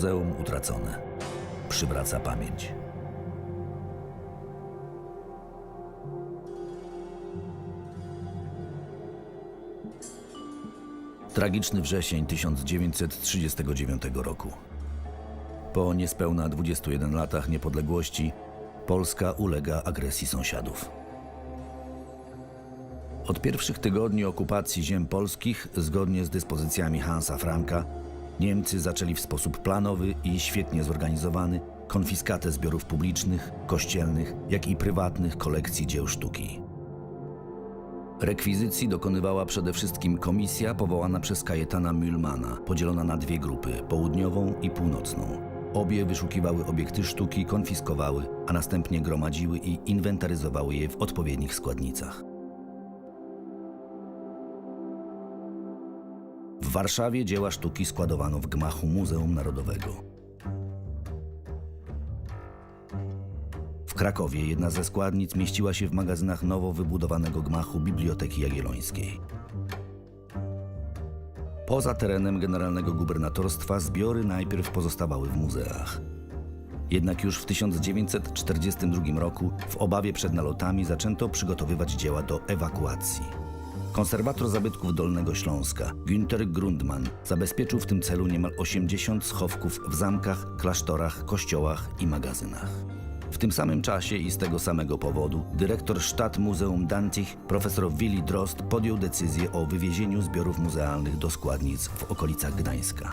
Muzeum utracone. Przywraca pamięć. Tragiczny wrzesień 1939 roku. Po niespełna 21 latach niepodległości Polska ulega agresji sąsiadów. Od pierwszych tygodni okupacji ziem polskich, zgodnie z dyspozycjami Hansa Franka, Niemcy zaczęli w sposób planowy i świetnie zorganizowany konfiskatę zbiorów publicznych, kościelnych, jak i prywatnych kolekcji dzieł sztuki. Rekwizycji dokonywała przede wszystkim komisja powołana przez Kajetana Mühlmana, podzielona na dwie grupy południową i północną. Obie wyszukiwały obiekty sztuki, konfiskowały, a następnie gromadziły i inwentaryzowały je w odpowiednich składnicach. W Warszawie dzieła sztuki składowano w gmachu Muzeum Narodowego. W Krakowie jedna ze składnic mieściła się w magazynach nowo wybudowanego gmachu Biblioteki Jagiellońskiej. Poza terenem generalnego gubernatorstwa zbiory najpierw pozostawały w muzeach. Jednak już w 1942 roku w obawie przed nalotami zaczęto przygotowywać dzieła do ewakuacji. Konserwator zabytków Dolnego Śląska, Günter Grundmann, zabezpieczył w tym celu niemal 80 schowków w zamkach, klasztorach, kościołach i magazynach. W tym samym czasie i z tego samego powodu dyrektor Stadtmuseum Danzig, profesor Willi Drost, podjął decyzję o wywiezieniu zbiorów muzealnych do składnic w okolicach Gdańska.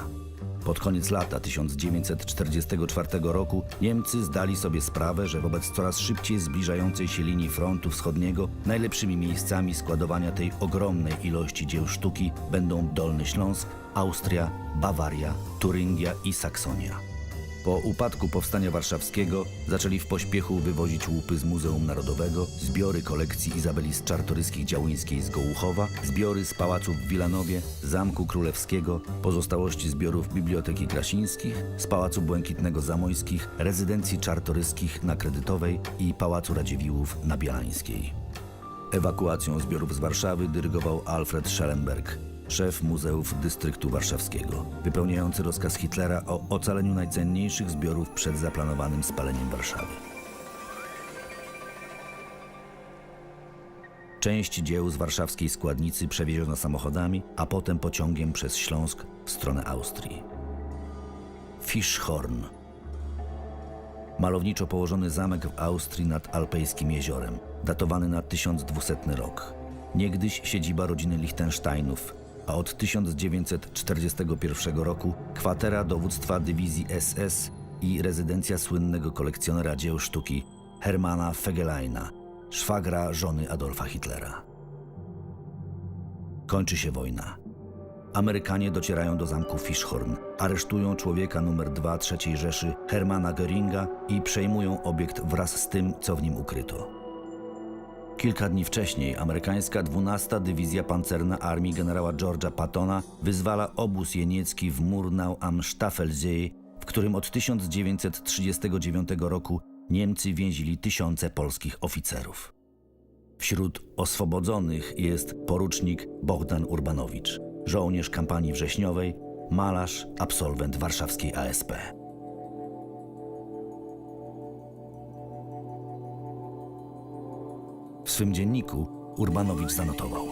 Pod koniec lata 1944 roku Niemcy zdali sobie sprawę, że wobec coraz szybciej zbliżającej się linii frontu wschodniego najlepszymi miejscami składowania tej ogromnej ilości dzieł sztuki będą Dolny Śląsk, Austria, Bawaria, Turyngia i Saksonia. Po upadku Powstania Warszawskiego zaczęli w pośpiechu wywozić łupy z Muzeum Narodowego, zbiory kolekcji Izabeli z Czartoryskich Działyńskiej z Gołuchowa, zbiory z pałaców w Wilanowie, Zamku Królewskiego, pozostałości zbiorów Biblioteki Krasińskich, z Pałacu Błękitnego Zamojskich, rezydencji Czartoryskich na Kredytowej i Pałacu Radziwiłłów na Bielańskiej. Ewakuacją zbiorów z Warszawy dyrygował Alfred Schellenberg, szef muzeów dystryktu warszawskiego, wypełniający rozkaz Hitlera o ocaleniu najcenniejszych zbiorów przed zaplanowanym spaleniem Warszawy. Część dzieł z warszawskiej składnicy przewieziono samochodami, a potem pociągiem przez Śląsk w stronę Austrii. Fischhorn malowniczo położony zamek w Austrii nad Alpejskim jeziorem, datowany na 1200 rok. Niegdyś siedziba rodziny Liechtensteinów, a od 1941 roku kwatera dowództwa dywizji SS i rezydencja słynnego kolekcjonera dzieł sztuki Hermana Fegeleina, szwagra żony Adolfa Hitlera. Kończy się wojna. Amerykanie docierają do zamku Fischhorn, aresztują człowieka numer 2 III Rzeszy Hermana Göringa i przejmują obiekt wraz z tym, co w nim ukryto. Kilka dni wcześniej amerykańska 12 Dywizja Pancerna Armii generała George'a Pattona wyzwala obóz jeniecki w Murnau am Staffelsee, w którym od 1939 roku Niemcy więzili tysiące polskich oficerów. Wśród oswobodzonych jest porucznik Bogdan Urbanowicz, żołnierz kampanii wrześniowej, malarz, absolwent warszawskiej ASP. W swym dzienniku Urbanowicz zanotował: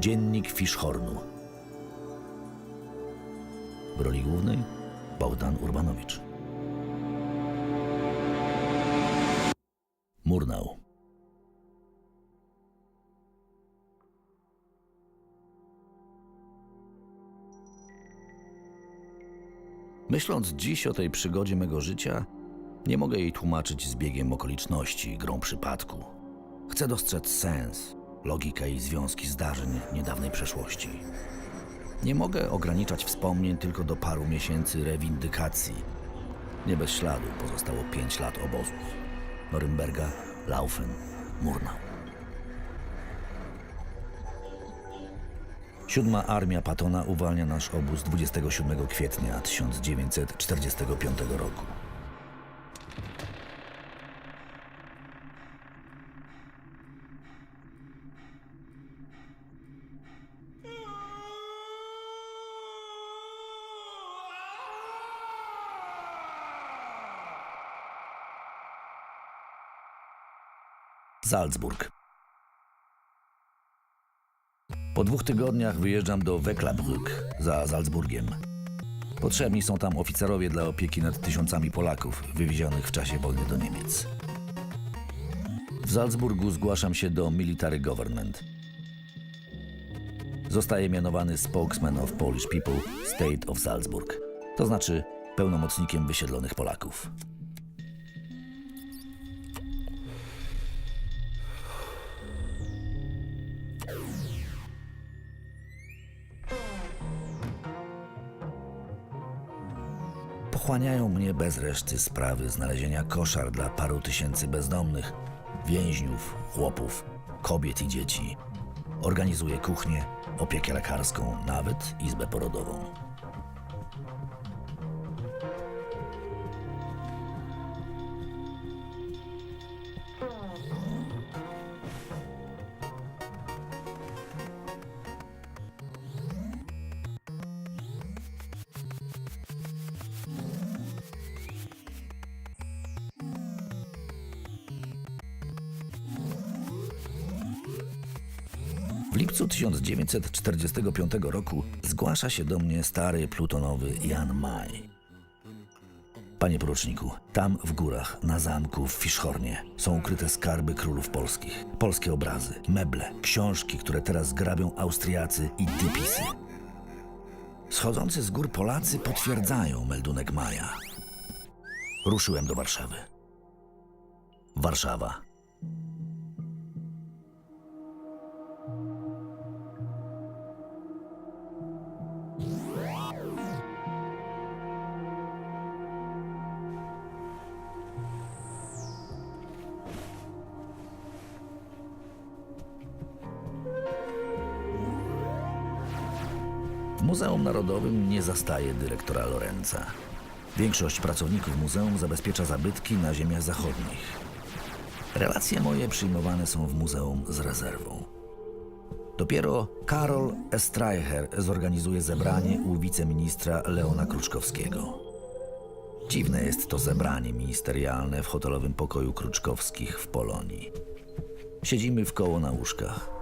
Dziennik Fischhornu. W roli głównej Bogdan Urbanowicz. Murnau. Myśląc dziś o tej przygodzie mego życia, nie mogę jej tłumaczyć zbiegiem okoliczności, grą przypadku. Chcę dostrzec sens, logikę i związki zdarzeń niedawnej przeszłości. Nie mogę ograniczać wspomnień tylko do paru miesięcy rewindykacji. Nie bez śladu pozostało pięć lat obozów. Norymberga, Laufen, Murnau. Siódma Armia Patona uwalnia nasz obóz 27 kwietnia 1945 roku. Salzburg. Po dwóch tygodniach wyjeżdżam do Weklabrück za Salzburgiem. Potrzebni są tam oficerowie dla opieki nad tysiącami Polaków wywiezionych w czasie wojny do Niemiec. W Salzburgu zgłaszam się do Military Government. Zostaję mianowany Spokesman of Polish People State of Salzburg, to znaczy pełnomocnikiem wysiedlonych Polaków. Pochłaniają mnie bez reszty sprawy znalezienia koszar dla paru tysięcy bezdomnych, więźniów, chłopów, kobiet i dzieci. Organizuję kuchnię, opiekę lekarską, nawet izbę porodową. W lipcu 1945 roku zgłasza się do mnie stary plutonowy Jan Maj. Panie poruczniku, tam w górach, na zamku w Fiszhornie są ukryte skarby królów polskich. Polskie obrazy, meble, książki, które teraz grabią Austriacy i dypisy. Schodzący z gór Polacy potwierdzają meldunek Maja. Ruszyłem do Warszawy. Warszawa. Muzeum Narodowym nie zastaje dyrektora Lorenza. Większość pracowników muzeum zabezpiecza zabytki na ziemiach zachodnich. Relacje moje przyjmowane są w muzeum z rezerwą. Dopiero Karol Estreicher zorganizuje zebranie u wiceministra Leona Kruczkowskiego. Dziwne jest to zebranie ministerialne w hotelowym pokoju Kruczkowskich w Polonii. Siedzimy w koło na łóżkach.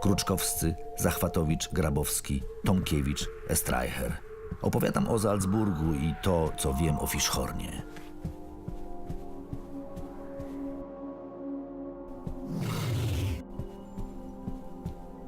Kruczkowscy, Zachwatowicz, Grabowski, Tomkiewicz, Estreicher. Opowiadam o Salzburgu i to, co wiem o Fiszhornie.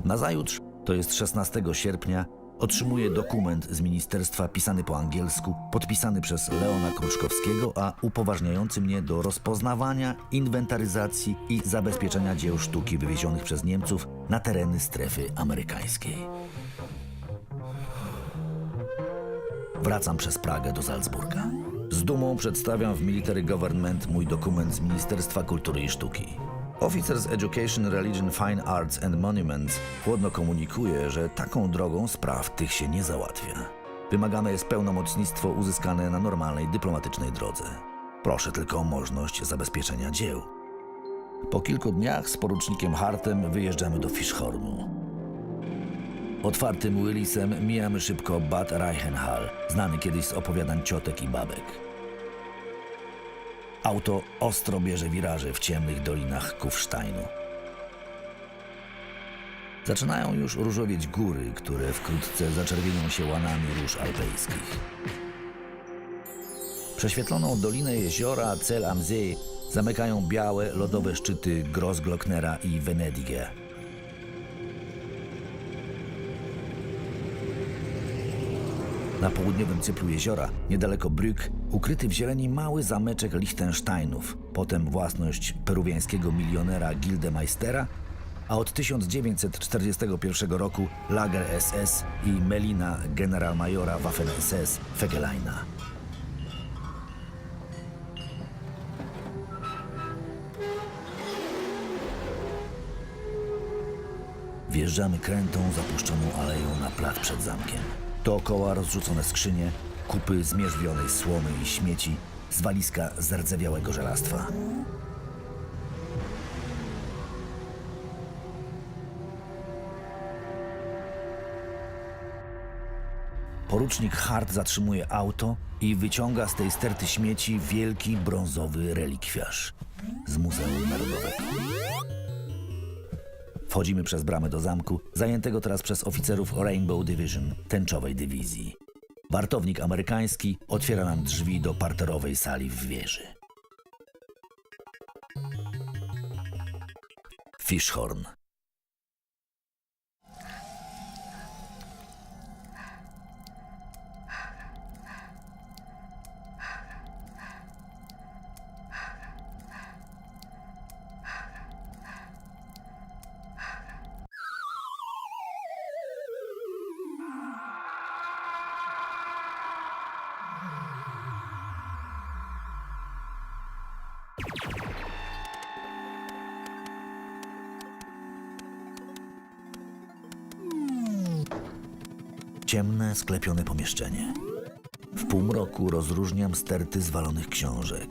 Nazajutrz, to jest 16 sierpnia, otrzymuję dokument z ministerstwa pisany po angielsku, podpisany przez Leona Kruczkowskiego, a upoważniający mnie do rozpoznawania, inwentaryzacji i zabezpieczenia dzieł sztuki wywiezionych przez Niemców na tereny strefy amerykańskiej. Wracam przez Pragę do Salzburga. Z dumą przedstawiam w Military Government mój dokument z Ministerstwa Kultury i Sztuki. Oficer z Education, Religion, Fine Arts and Monuments chłodno komunikuje, że taką drogą spraw tych się nie załatwia. Wymagane jest pełnomocnictwo uzyskane na normalnej dyplomatycznej drodze. Proszę tylko o możliwość zabezpieczenia dzieł. Po kilku dniach z porucznikiem Hartem wyjeżdżamy do Fiszhornu. Otwartym Willisem mijamy szybko Bad Reichenhall, znany kiedyś z opowiadań ciotek i babek. Auto ostro bierze wiraże w ciemnych dolinach Kufsteinu. Zaczynają już różowieć góry, które wkrótce zaczerwienią się łanami róż alpejskich. Prześwietloną dolinę jeziora Cel am See zamykają białe, lodowe szczyty Grossglocknera i Venediger. Na południowym cyplu jeziora, niedaleko Brück, ukryty w zieleni mały zameczek Liechtensteinów, potem własność peruwiańskiego milionera Gildemeistera, a od 1941 roku Lager SS i Melina generalmajora Waffen-SS Fegeleina. Wjeżdżamy krętą, zapuszczoną aleją na plac przed zamkiem. Dookoła rozrzucone skrzynie, kupy zmierzwionej słomy i śmieci, zwaliska zardzewiałego żelastwa. Porucznik Hart zatrzymuje auto i wyciąga z tej sterty śmieci wielki brązowy relikwiarz z Muzeum Narodowego. Wchodzimy przez bramę do zamku, zajętego teraz przez oficerów Rainbow Division, tęczowej dywizji. Wartownik amerykański otwiera nam drzwi do parterowej sali w wieży. Fishhorn. Ciemne, sklepione pomieszczenie. W półmroku rozróżniam sterty zwalonych książek.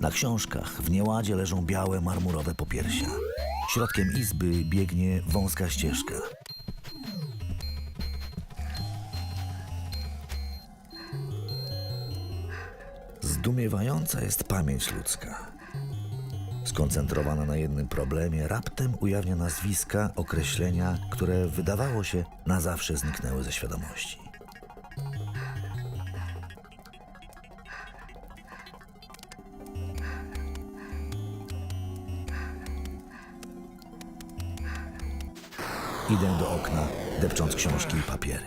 Na książkach w nieładzie leżą białe marmurowe popiersia. Środkiem izby biegnie wąska ścieżka. Zdumiewająca jest pamięć ludzka. Skoncentrowana na jednym problemie, raptem ujawnia nazwiska, określenia, które wydawało się na zawsze zniknęły ze świadomości. Idę do okna, depcząc książki i papiery.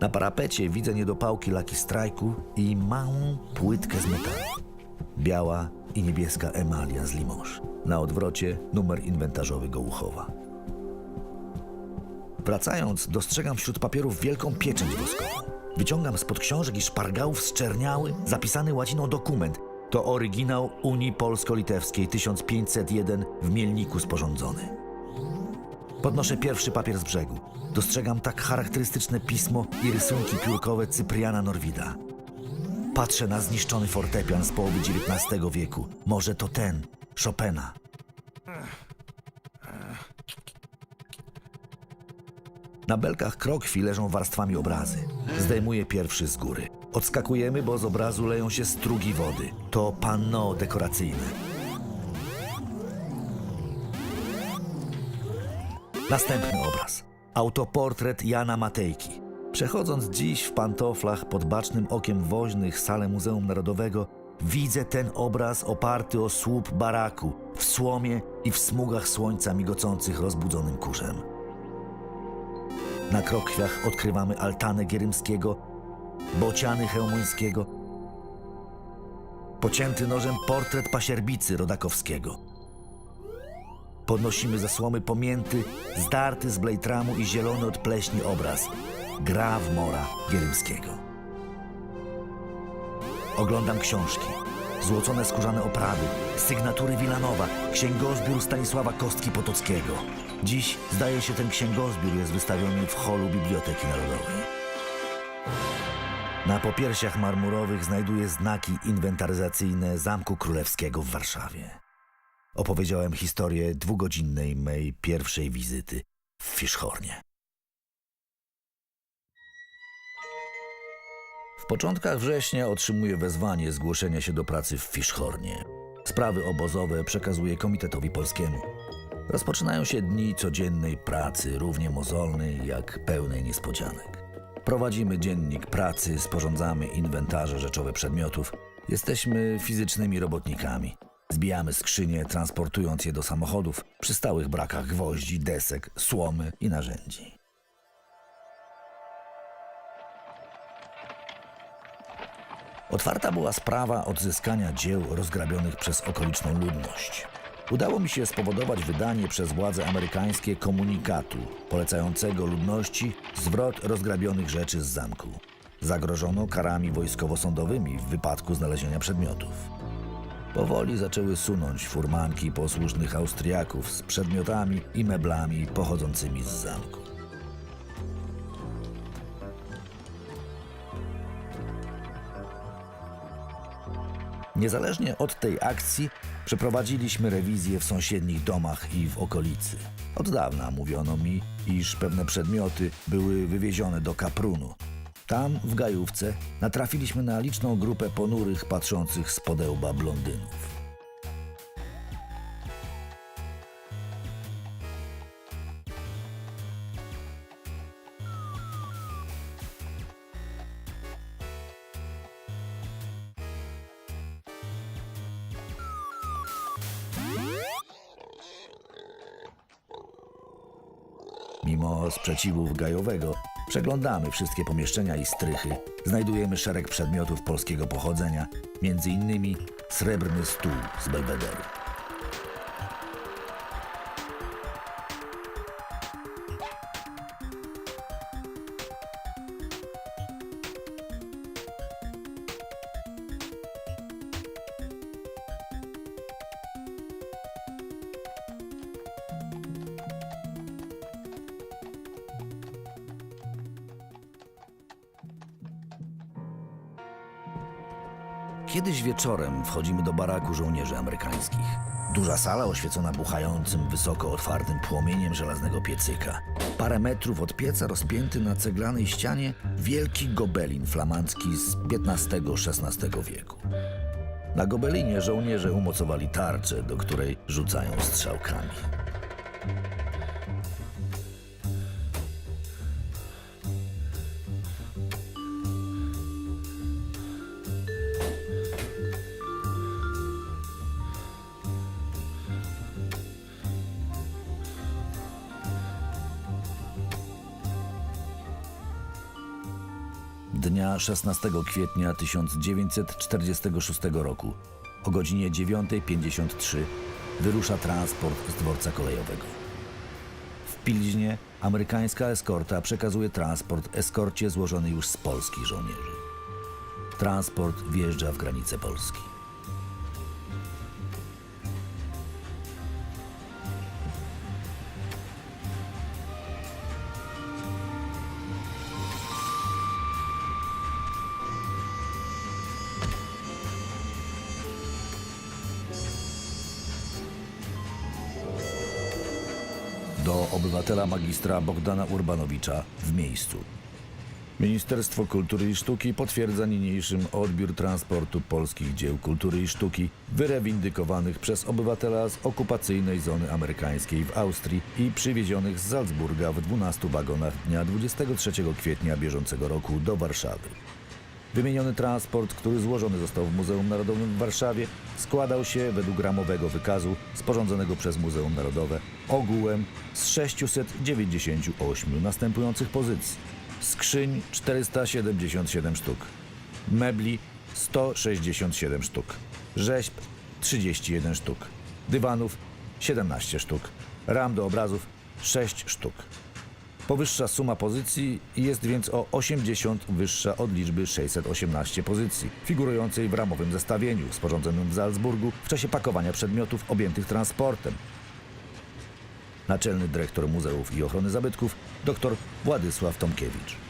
Na parapecie widzę niedopałki laki strajku i małą płytkę z metalu. Biała i niebieska emalia z Limoges. Na odwrocie numer inwentarzowy Gołuchowa. Wracając, dostrzegam wśród papierów wielką pieczęć woskową. Wyciągam spod książek i szpargałów zczerniały, zapisany łaciną dokument. To oryginał Unii Polsko-Litewskiej 1501 w Mielniku sporządzony. Podnoszę pierwszy papier z brzegu. Dostrzegam tak charakterystyczne pismo i rysunki piórkowe Cypriana Norwida. Patrzę na zniszczony fortepian z połowy XIX wieku. Może to ten, Chopina. Na belkach krokwi leżą warstwami obrazy. Zdejmuję pierwszy z góry. Odskakujemy, bo z obrazu leją się strugi wody. To panno dekoracyjne. Następny obraz. Autoportret Jana Matejki. Przechodząc dziś w pantoflach pod bacznym okiem woźnych salę Muzeum Narodowego, widzę ten obraz oparty o słup baraku, w słomie i w smugach słońca migocących rozbudzonym kurzem. Na krokwiach odkrywamy altanę Gierymskiego, bociany Chełmońskiego, pocięty nożem portret pasierbicy Rodakowskiego. Podnosimy zasłomy pomięty, zdarty z blejtramu i zielony od pleśni obraz. Gra w mora Gierymskiego. Oglądam książki. Złocone skórzane oprawy, sygnatury Wilanowa, księgozbiór Stanisława Kostki Potockiego. Dziś, zdaje się, ten księgozbiór jest wystawiony w holu Biblioteki Narodowej. Na popiersiach marmurowych znajduję znaki inwentaryzacyjne Zamku Królewskiego w Warszawie. Opowiedziałem historię dwugodzinnej mej pierwszej wizyty w Fiszchornie. W początkach września otrzymuję wezwanie zgłoszenia się do pracy w Fiszchornie. Sprawy obozowe przekazuję Komitetowi Polskiemu. Rozpoczynają się dni codziennej pracy, równie mozolnej jak pełnej niespodzianek. Prowadzimy dziennik pracy, sporządzamy inwentarze rzeczowe przedmiotów. Jesteśmy fizycznymi robotnikami. Zbijamy skrzynie, transportując je do samochodów przy stałych brakach gwoździ, desek, słomy i narzędzi. Otwarta była sprawa odzyskania dzieł rozgrabionych przez okoliczną ludność. Udało mi się spowodować wydanie przez władze amerykańskie komunikatu polecającego ludności zwrot rozgrabionych rzeczy z zamku. Zagrożono karami wojskowo-sądowymi w wypadku znalezienia przedmiotów. Powoli zaczęły sunąć furmanki posłusznych Austriaków z przedmiotami i meblami pochodzącymi z zamku. Niezależnie od tej akcji przeprowadziliśmy rewizję w sąsiednich domach i w okolicy. Od dawna mówiono mi, iż pewne przedmioty były wywiezione do Kaprunu. Tam, w gajówce, natrafiliśmy na liczną grupę ponurych, patrzących z podełba blondynów. Mimo sprzeciwów Gajowego przeglądamy wszystkie pomieszczenia i strychy. Znajdujemy szereg przedmiotów polskiego pochodzenia, innymi srebrny stół z Belwederu. Kiedyś wieczorem wchodzimy do baraku żołnierzy amerykańskich. Duża sala oświecona buchającym, wysoko otwartym płomieniem żelaznego piecyka. Parę metrów od pieca rozpięty na ceglanej ścianie wielki gobelin flamandzki z XV-XVI wieku. Na gobelinie żołnierze umocowali tarczę, do której rzucają strzałkami. Dnia 16 kwietnia 1946 roku o godzinie 9.53 wyrusza transport z dworca kolejowego. W Pilźnie amerykańska eskorta przekazuje transport eskorcie złożony już z polskich żołnierzy. Transport wjeżdża w granice Polski. Do obywatela magistra Bogdana Urbanowicza w miejscu. Ministerstwo Kultury i Sztuki potwierdza niniejszym odbiór transportu polskich dzieł kultury i sztuki wyrewindykowanych przez obywatela z okupacyjnej zony amerykańskiej w Austrii i przywiezionych z Salzburga w 12 wagonach dnia 23 kwietnia bieżącego roku do Warszawy. Wymieniony transport, który złożony został w Muzeum Narodowym w Warszawie, składał się według ramowego wykazu sporządzonego przez Muzeum Narodowe ogółem z 698 następujących pozycji. Skrzyń 477 sztuk, mebli 167 sztuk, rzeźb 31 sztuk, dywanów 17 sztuk, ram do obrazów 6 sztuk. Powyższa suma pozycji jest więc o 80 wyższa od liczby 618 pozycji, figurującej w ramowym zestawieniu sporządzonym w Salzburgu w czasie pakowania przedmiotów objętych transportem. Naczelny dyrektor Muzeów i Ochrony Zabytków dr Władysław Tomkiewicz.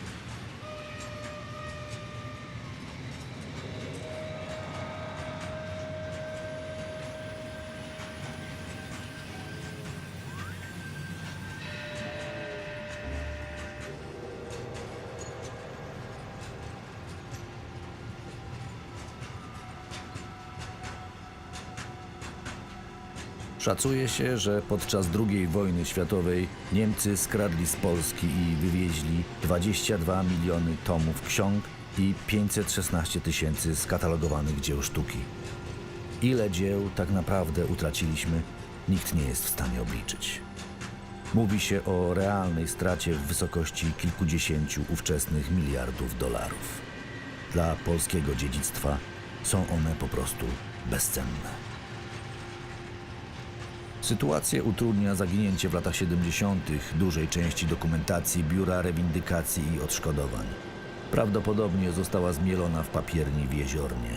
Szacuje się, że podczas II wojny światowej Niemcy skradli z Polski i wywieźli 22 miliony tomów ksiąg i 516 tysięcy skatalogowanych dzieł sztuki. Ile dzieł tak naprawdę utraciliśmy, nikt nie jest w stanie obliczyć. Mówi się o realnej stracie w wysokości kilkudziesięciu ówczesnych miliardów dolarów. Dla polskiego dziedzictwa są one po prostu bezcenne. Sytuację utrudnia zaginięcie w latach 70. dużej części dokumentacji Biura Rewindykacji i Odszkodowań. Prawdopodobnie została zmielona w papierni w jeziornie.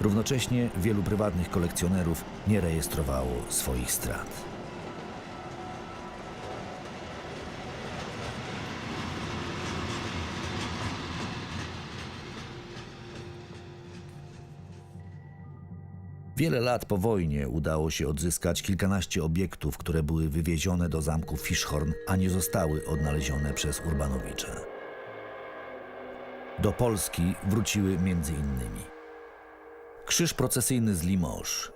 Równocześnie wielu prywatnych kolekcjonerów nie rejestrowało swoich strat. Wiele lat po wojnie udało się odzyskać kilkanaście obiektów, które były wywiezione do zamku Fischhorn, a nie zostały odnalezione przez Urbanowicza. Do Polski wróciły między innymi krzyż procesyjny z Limoges,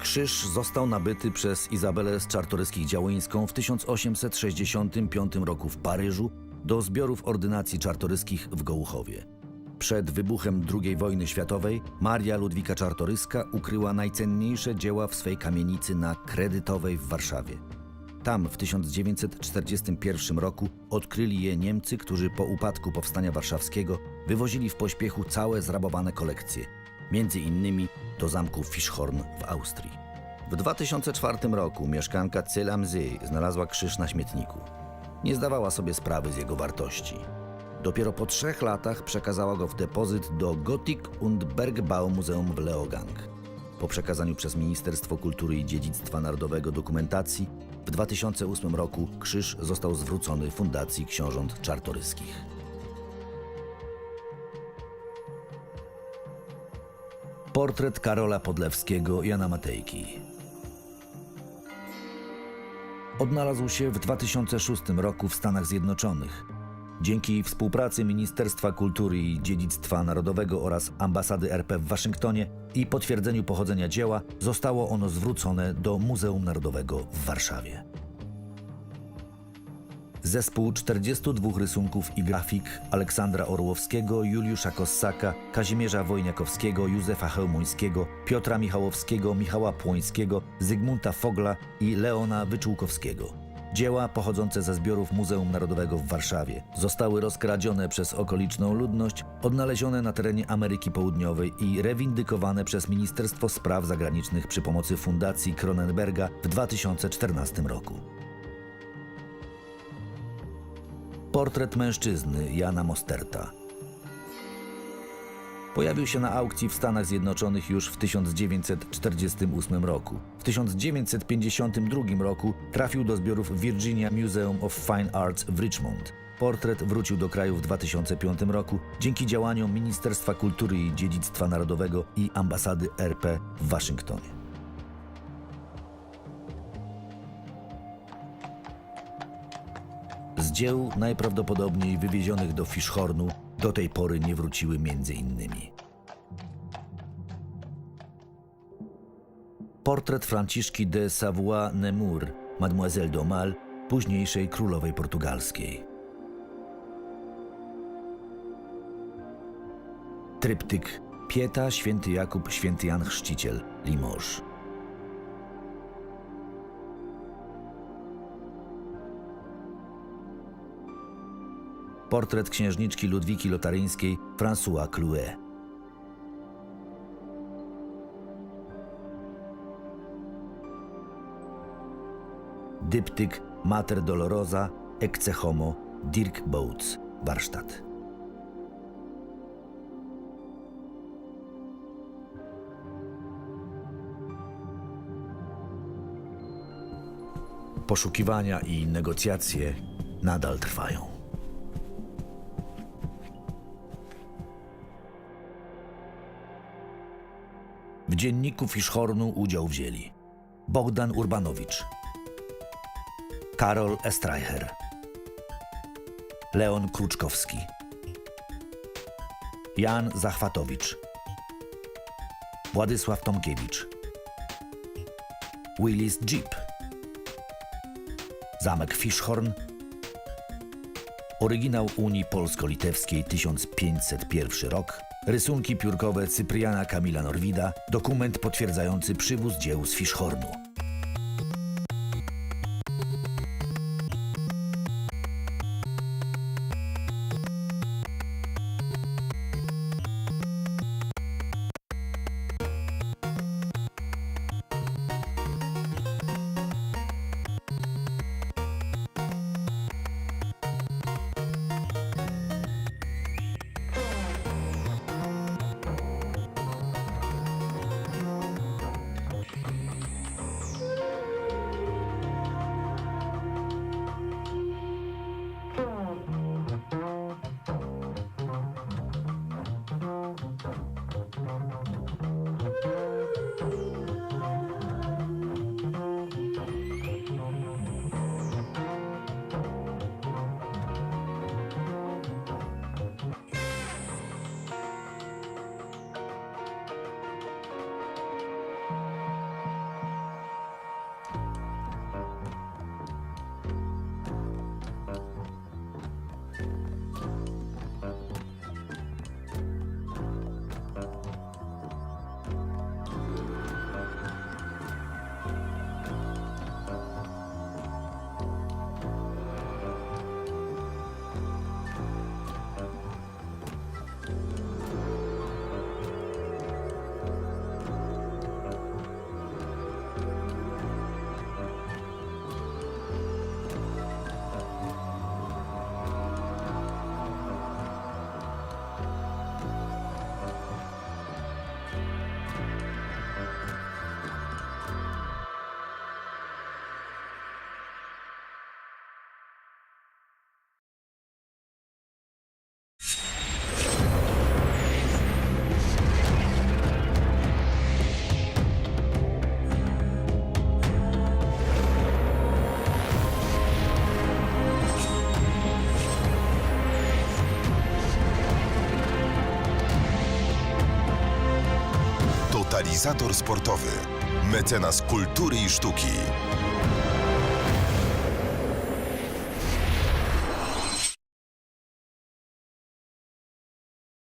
Krzyż został nabyty przez Izabelę z Czartoryskich-Działyńską w 1865 roku w Paryżu do zbiorów ordynacji czartoryskich w Gołuchowie. Przed wybuchem II wojny światowej Maria Ludwika Czartoryska ukryła najcenniejsze dzieła w swej kamienicy na Kredytowej w Warszawie. Tam w 1941 roku odkryli je Niemcy, którzy po upadku Powstania Warszawskiego wywozili w pośpiechu całe zrabowane kolekcje, między innymi do zamku Fischhorn w Austrii. W 2004 roku mieszkanka Cel am See znalazła krzyż na śmietniku. Nie zdawała sobie sprawy z jego wartości. Dopiero po trzech latach przekazała go w depozyt do Gothic und Bergbau Muzeum w Leogang. Po przekazaniu przez Ministerstwo Kultury i Dziedzictwa Narodowego dokumentacji w 2008 roku krzyż został zwrócony Fundacji Książąt Czartoryskich. Portret Karola Podlewskiego Jana Matejki Odnalazł się w 2006 roku w Stanach Zjednoczonych. Dzięki współpracy Ministerstwa Kultury i Dziedzictwa Narodowego oraz Ambasady RP w Waszyngtonie i potwierdzeniu pochodzenia dzieła zostało ono zwrócone do Muzeum Narodowego w Warszawie. Zespół 42 rysunków i grafik Aleksandra Orłowskiego, Juliusza Kossaka, Kazimierza Wojniakowskiego, Józefa Chełmońskiego, Piotra Michałowskiego, Michała Płońskiego, Zygmunta Fogla i Leona Wyczółkowskiego. Dzieła pochodzące ze zbiorów Muzeum Narodowego w Warszawie zostały rozkradzione przez okoliczną ludność, odnalezione na terenie Ameryki Południowej i rewindykowane przez Ministerstwo Spraw Zagranicznych przy pomocy Fundacji Kronenberga w 2014 roku. Portret mężczyzny Jana Mosterta. Pojawił się na aukcji w Stanach Zjednoczonych już w 1948 roku. W 1952 roku trafił do zbiorów Virginia Museum of Fine Arts w Richmond. Portret wrócił do kraju w 2005 roku dzięki działaniom Ministerstwa Kultury i Dziedzictwa Narodowego i Ambasady RP w Waszyngtonie. Z dzieł najprawdopodobniej wywiezionych do Fischhornu do tej pory nie wróciły między innymi. Portret Franciszki de Savoie-Nemours, Mademoiselle d'Aumale, późniejszej królowej portugalskiej. Tryptyk Pieta, Święty Jakub, Święty Jan Chrzciciel, Limoges. Portret księżniczki Ludwiki Lotaryńskiej François Clouet. Dyptyk Mater Dolorosa Ecce Homo Dirk Boats, warsztat. Poszukiwania i negocjacje nadal trwają. Dzienniku Fischhornu udział wzięli. Bogdan Urbanowicz, Karol Estreicher, Leon Kruczkowski, Jan Zachwatowicz, Władysław Tomkiewicz, Willis Jeep, Zamek Fischhorn, Oryginał Unii Polsko-Litewskiej 1501 rok, rysunki piórkowe Cypriana Kamila Norwida, dokument potwierdzający przywóz dzieł z Fischhornu. Totalizator sportowy. Mecenas kultury i sztuki.